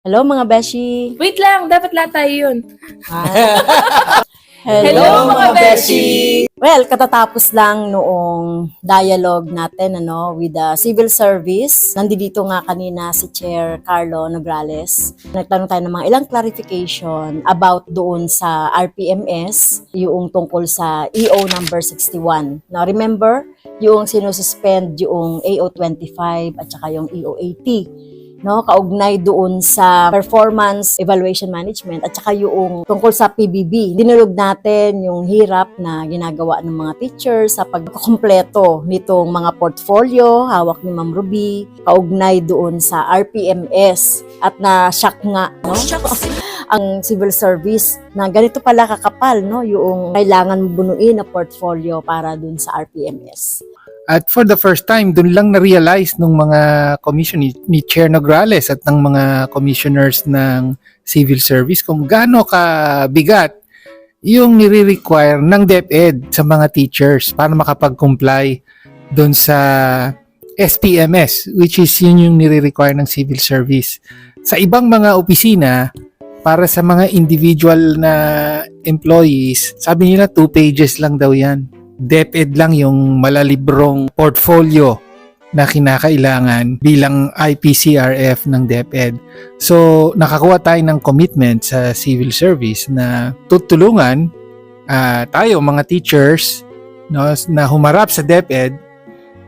Hello mga beshi! Wait lang, dapat lahat tayo yun. Ah. Hello, mga beshi! Well, katatapos lang noong dialogue natin ano, with the civil service. Nandito nga kanina si Chair Carlo Nograles. Nagtanong tayo ng mga ilang clarification about doon sa RPMS, yung tungkol sa EO number 61. Now remember, yung sinususpend yung AO25 at saka yung E EO80 no kaugnay doon sa performance evaluation management at saka yung tungkol sa PBB. Dinulog natin yung hirap na ginagawa ng mga teachers sa pagkukumpleto nitong mga portfolio, hawak ni Ma'am Ruby, kaugnay doon sa RPMS at na shock nga no ang civil service na ganito pala kakapal no yung kailangan bunuin na portfolio para doon sa RPMS. At for the first time, dun lang na-realize nung mga commission ni, ni Chair Nograles at ng mga commissioners ng civil service kung gaano kabigat yung nire-require ng DepEd sa mga teachers para makapag-comply dun sa SPMS, which is yun yung nire-require ng civil service. Sa ibang mga opisina, para sa mga individual na employees, sabi nila two pages lang daw yan. DepEd lang yung malalibrong portfolio na kinakailangan bilang IPCRF ng DepEd. So, nakakuha tayo ng commitment sa civil service na tutulungan ah, tayo mga teachers no, na humarap sa DepEd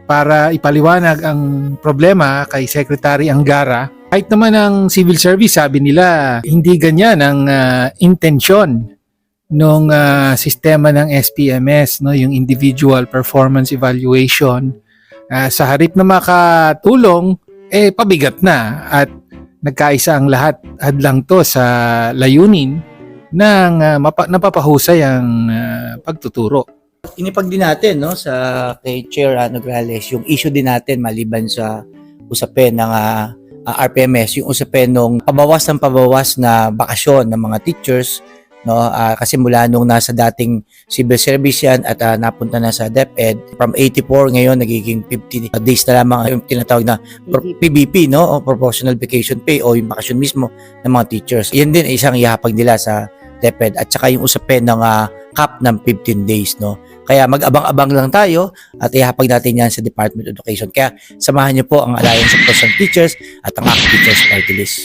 para ipaliwanag ang problema kay Secretary Angara. Kahit naman ang civil service, sabi nila, hindi ganyan ang ah, intensyon nung ah, sistema ng SPMS, no, yung individual performance evaluation, ah, sa harip na makatulong, eh pabigat na at nagkaisa ang lahat hadlang to sa layunin ng ah, mapa- napapahusay ang ah, pagtuturo. inipag din natin no sa kay Chair uh, Nograles yung issue din natin maliban sa usapin ng ah, ah, RPMS yung usapin ng pabawas ng pabawas na bakasyon ng mga teachers no? Ah, kasi mula nung nasa dating civil service yan at ah, napunta na sa DepEd from 84 ngayon nagiging 50 days na lamang yung tinatawag na PBP no? O proportional vacation pay o yung bakasyon mismo ng mga teachers. Yan din ay isang ihapag nila sa DepEd at saka yung usapin ng ah, cap ng 15 days no? Kaya mag-abang-abang lang tayo at ihapag natin yan sa Department of Education. Kaya samahan niyo po ang Alliance of Person Teachers at ang Act Teachers Party List.